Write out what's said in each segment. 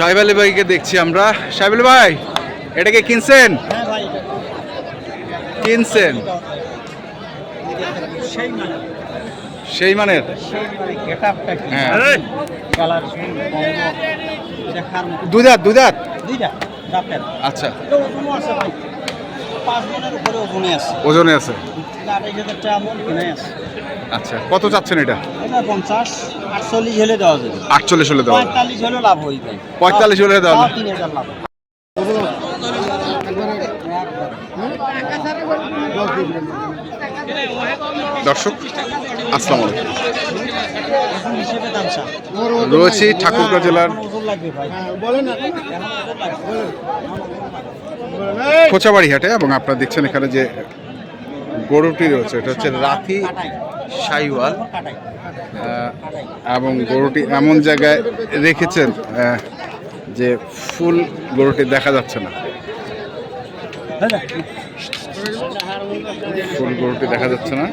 সাহেব আলী ভাইকে দেখছি আমরা। সাহেব আলী ভাই এটাকে কিনছেন? হ্যাঁ কিনছেন? সেই মানে। সেই মানের? মানে হ্যাঁ। দুধাত দুধাত আচ্ছা। ওজনে আছে। আচ্ছা কত চাচ্ছেন এটা? পঞ্চাশ আটচল্লিশ হলে দেওয়া যাবে। আটচল্লিশ হলে দেওয়া পঁয়তাল্লিশ হলে লাভ হয়ে যায়। 45 হলে দেওয়া তিন হাজার লাভ দর্শক আসসালামু রয়েছি ঠাকুরগাঁ জেলার লাগবে খোঁচাবাড়ি হাটে এবং আপনারা দেখছেন এখানে যে গরুটি রয়েছে এটা হচ্ছে রাথি সাইওয়াল এবং গরুটি এমন জায়গায় রেখেছেন যে ফুল গরুটি দেখা যাচ্ছে না। ফুল গরুটি দেখা যাচ্ছে না।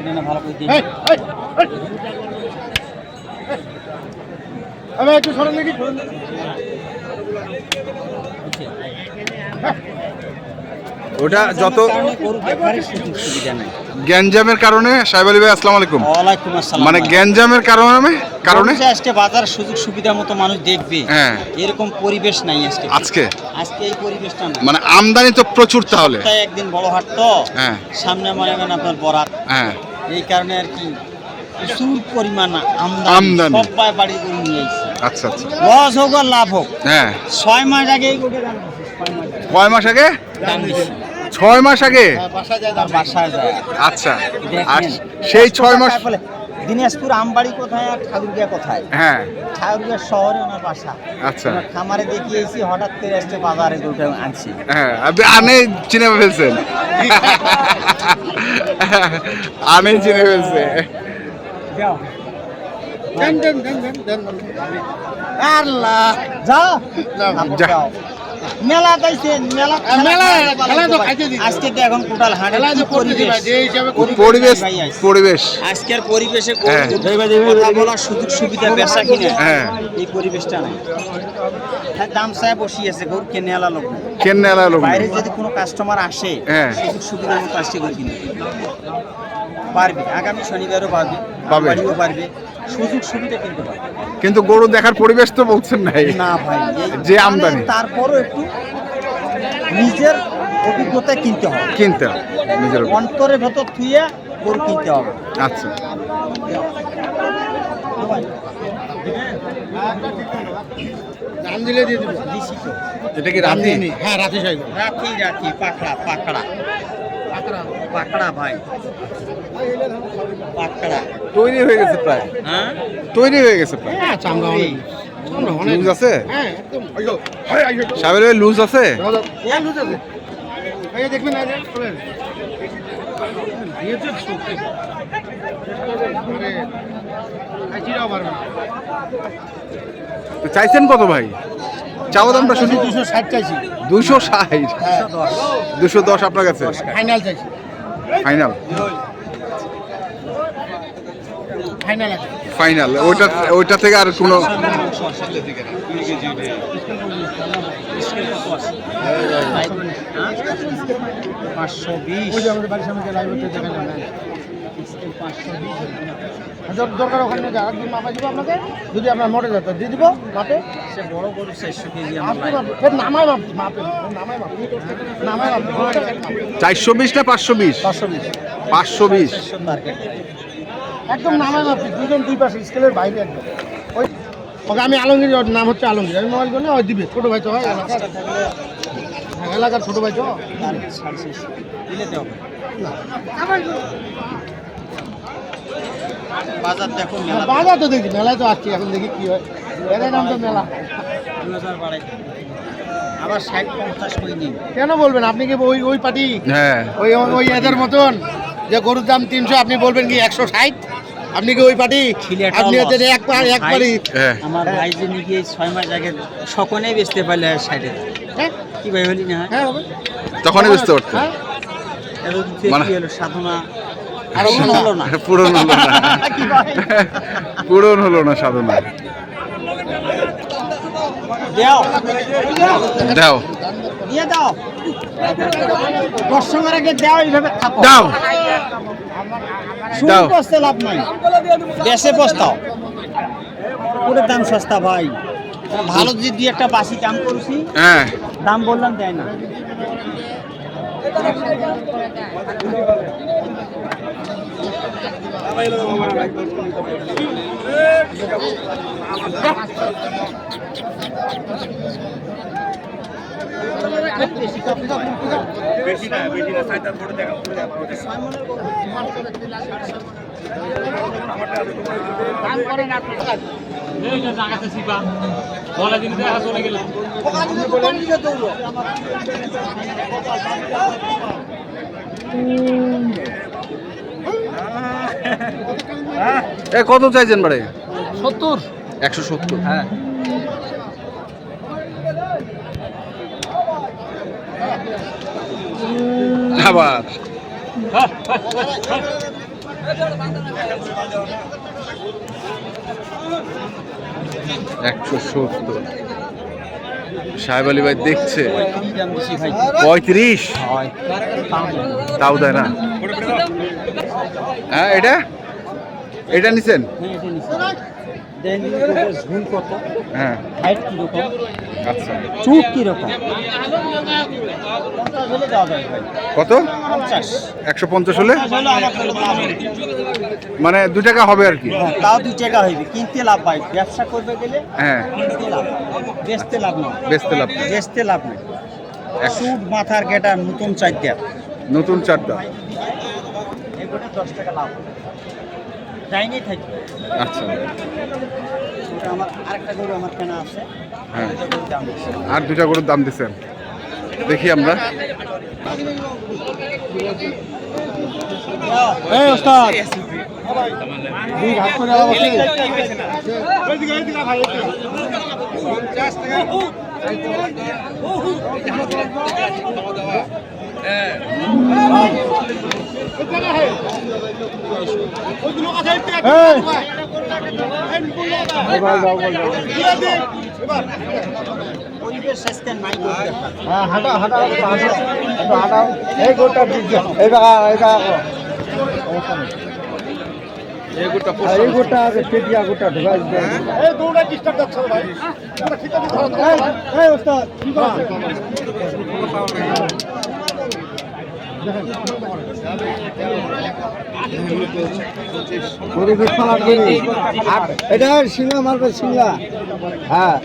ওটা যত সুযোগ সুবিধা নাই। গ্যাঞ্জামের কারণে সাহেব আলী ভাই আসসালামু আলাইকুম। ওয়ালাইকুম আসসালাম মানে। গ্যাঞ্জামের কারণে কারণে? আজকে বাজার সুযোগ সুবিধা মতো মানুষ দেখবে। হ্যাঁ। এরকম পরিবেশ নাই আজকে। আজকে? আজকে এই পরিবেশটা নাই। মানে আমদানি তো প্রচুর তাহলে। সপ্তাহে একদিন বড় হাট তো। হ্যাঁ। সামনে মনে করেন আপনার বরাত। হ্যাঁ। এই কারণে আর কি প্রচুর পরিমাণ আমদানি। সবাই বাড়ি গরু নিয়ে আচ্ছা আচ্ছা। লস হোক আর লাভ হোক। হ্যাঁ। ছয় মাস আগে। কয় মাস আগে। ছয় মাস আগে? যায় আচ্ছা। আর সেই ছয় মাস? দিনাজপুর আমবাড়ি কোথায় আর ঠাকুরগিয়া কোথায়? হ্যাঁ। ঠাকুরগিয়া শহরে ওনার বাসা। আচ্ছা। খামারে দেখিয়েছি হঠাৎ করে আসছে বাজারে গরুটা আনছি। হ্যাঁ আপনি আনে চিনে ফেলছেন। আনে চিনে ফেলছে। আল্লাহ! যা। মেলা তাইছেন মেলা মেলা, খেলা তো খাইতে। আজকে তো এখন হাটে খেলা পরিবেশ? যে হিসাবে পরিবেশ পরিবেশ। আজকের পরিবেশে হ্যাঁ। কথা বলার সুযোগ সুবিধা বেচা কিনে? হ্যাঁ। এই পরিবেশটা নাই। হ্যাঁ, দাম চায় বসি আছে গরু কেনে আলা লোক। কেন লোক বাইরে যদি কোনো কাস্টমার আসে হ্যাঁ। সুযোগ সুবিধা মতো আসছে গরু কিনে। পারবে আগামী শনিবারও পারবে। পারবে সুযোগ সুবিধা কিনতে কিন্তু গরু দেখার পরিবেশ তো বলছেন নাই। না ভাই যে মানে আমদানি। তারপরও একটু নিজের অভিজ্ঞতায় কিনতে হবে। কিনতে হবে নিজের। অন্তরের ভেতর থুয়ে গরু কিনতে হবে। আচ্ছা। দিলে দিয়ে দিব। এটা কি রাতে হ্যাঁ রাতে যাইব রাখি রাখি পাকড়া পাকড়া। পাকড়া। ভাই। পাকড়া। তৈরি হয়ে গেছে প্রায়। হ্যাঁ? তৈরি হয়ে গেছে প্রায়। হ্যাঁ চামড়া অনেক। লুজ আছে? হ্যাঁ একদম। ভাই লুজ আছে? হ্যাঁ লুজ আছে। দেখবেন চলেন চাইছেন কত ভাই? চাওয়া দামটা শুধু দুশো ষাট চাইছি। দুশো ষাট। দুশো দশ আপনার কাছে? ফাইনাল চাইছি। ফাইনাল? Final final. ওইটা ওইটা থেকে আর কোনো পাঁচশো বিশ। ওই যে আমাদের বাড়ির সামনে যে লাইভ হচ্ছে দেখা যাবে পাঁচশো বিশ দর- দরকার ওখানে যা একদিন মাপা দিব আপনাকে যদি আপনার মোটে যেত দিয়ে দিব মাপে। সে বড় গরু চারশো কেজি ফের নামায় মাপ মাপে নামায় মাপ নামায় মাপ চারশো বিশ না পাঁচশো বিশ? পাঁচশো বিশ। পাঁচশো বিশ। একদম নামায় মাপ দুজন দুই পাশে স্কেলের বাইরে একদম। ওই ওকে আমি আলমগীর ওর নাম হচ্ছে আলমগীর। আমি মোবাইল করলে ওই দিবে ছোটো ভাই তো হয় এলাকার। হ্যাঁ, ছোটো ভাই তো দিলে তো না। বাজার দেখো মেলা বাজার তো দেখি মেলায় তো আসছি এখন দেখি কি হয়। এদের নাম তো মেলা। দু হাজার আবার ষাট পঞ্চাশ করে নিন। কেন বলবেন? আপনি কি ওই ওই পার্টি? হ্যাঁ। ওই ওই এদের মতন? যে গরুর দাম তিনশো আপনি বলবেন কি একশো ষাট? আপনি কি ওই পার্টি? আপনি। হচ্ছেন এক পা এক পারি। হ্যাঁ। আমার ভাই যে নিয়ে গিয়ে ছয় মাস আগে সকলেই বেচতে পারলে ষাটে। হ্যাঁ। কি ভাই হলি না? হ্যাঁ তখনই বুঝতে পারতেন হ্যাঁ। এতদিন মানে- সাধনা পূরণ হলো না। পূরণ হলো না। সাধনা। দাও। দাও। দিয়ে দাও। আগে দাও এইভাবে দাও। শুরু। লাভ নাই। বসতাও পুরো দাম সস্তা ভাই। ভালো দুই একটা বাসি দাম করছি হ্যাঁ। দাম বললাম দেয় না। বেশি না বেশি না সাইতার ফটো দেখা বলা দিন দেখা চলে গেল দৌড় এ কত চাইছেন বাড়ে? সত্তর। একশো সত্তর। হ্যাঁ। আবার। একশো সত্তর। সাহেব আলী ভাই দেখছে। পঁয়ত্রিশ? তাও দেয় না। হ্যাঁ এটা? এটা নিছেন? ঝুল কত? হ্যাঁ। হাইট কীরকম? আচ্ছা। চুপ কীরকম? কত? একশো পঞ্চাশ হলে। মানে দু টাকা হবে আর কি? হ্যাঁ, তাও দুই টাকা হইবে। কিনতে লাভ পাই ব্যবসা করবে গেলে হ্যাঁ। বেচতে লাভ না বেচতে লাভ বেচতে লাভ নেই সুট মাথার গেটা নতুন চারটা। নতুন চারটা। এগুলো দশ টাকা লাভ। যাইনি থাকবে আচ্ছা আমার আরেকটা গরু আমার কেনা আছে হ্যাঁ দাম আর দুটা গরুর দাম দিচ্ছেন দেখি আমরা হ্যাঁ হাঁটা হাঁটা এই গোটা এই টাকা এই গোটা পেটিয়া গোটা ঢুকাই এই দৌড়া ডিস্টার্ব যাচ্ছে ভাই এই ওস্তাদ কি এটা সিংহা মারবে সিংহা হ্যাঁ।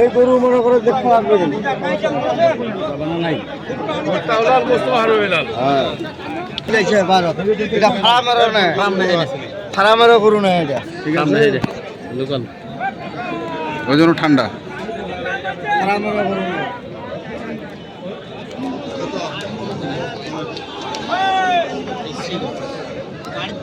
এই গরু মনে করে দেখতে লাগবে। নাই হ্যাঁ দেখছে এটা ফার্মারও না। ফার্মারও গরু না এটা। ঠিক আছে। ওই জন্য ঠান্ডা। ফার্মারও গরু।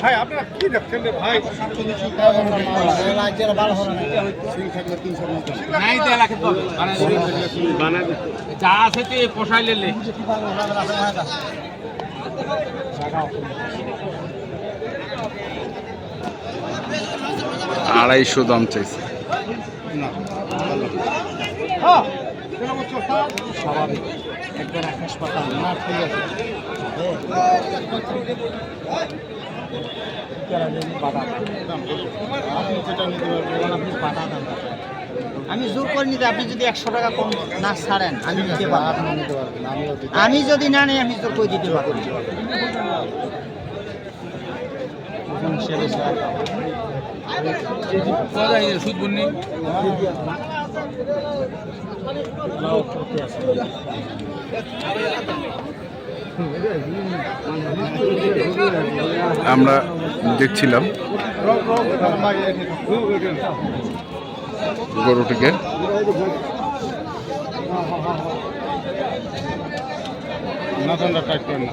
ভাই আপনারা কি দেখছেন ভাই যা আছে তুই পোষাই লেলে আড়াইশো দাম চাইছে। স্বাভাবিক। একবার আকাশ পাতাল না ঠিক আছে। আমি জোর করে নিতে আপনি যদি একশো টাকা কম না ছাড়েন আমি দিতে পারব। আমি যদি না নেই আমি জোর করে দিতে পারব। আমরা দেখছিলাম গরুটিকে। টাইট করে না।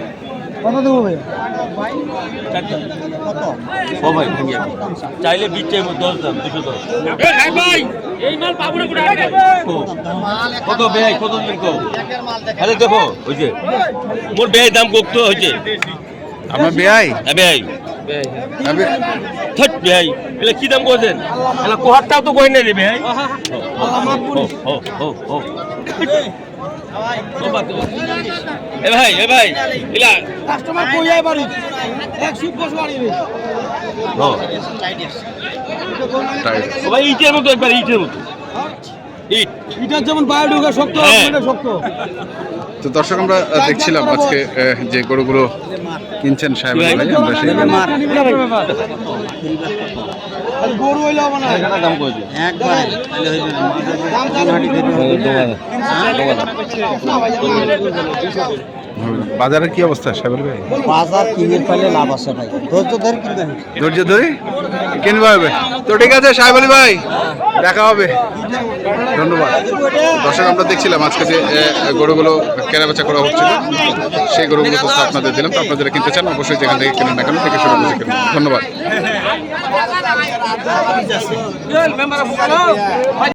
কত দেবো ভাই? চাইলে বিচ দশ দাম দুশো দশ। কত বেয়াই কত দিন কো? আরে দেখো ওই যে মোর বেয়াই দাম কত হয়েছে? আপনার বেআই হ্যাঁ আমি থট এলে কি দাম কোছেন এলা কোহারটাও তো কই না রে ও ও ও। এ ভাই এ ভাই এলা কাস্টমার কই যায় বাড়ি? এক সুদ বসে বাড়ি ও। ভাই ইটের মতো একবার ইটের মতো। ইট এটার যেমন বাইরে ঢুকে শক্ত হ্যাঁ। শক্ত। তো দর্শক আমরা দেখছিলাম আজকে যে গরুগুলো কিনছেন সাহেব আমরা সেই গরু বাজারের কি অবস্থা সাহেব ভাই? বাজার কিনে ফেলে লাভ আছে ভাই। ধৈর্য ধরে হবে ধৈর্য ধরে কিনবে হবে। তো ঠিক আছে সাহেব আলী ভাই দেখা হবে। ধন্যবাদ। দর্শক আমরা দেখছিলাম আজকে যে গরুগুলো কেনাবেচা করা হচ্ছিল। সেই গরুগুলো তথ্য আপনাদের দিলাম তো আপনারা যারা কিনতে চান অবশ্যই যেখান থেকে কিনেন না কেন থেকে শুরু করে কিনুন। ধন্যবাদ।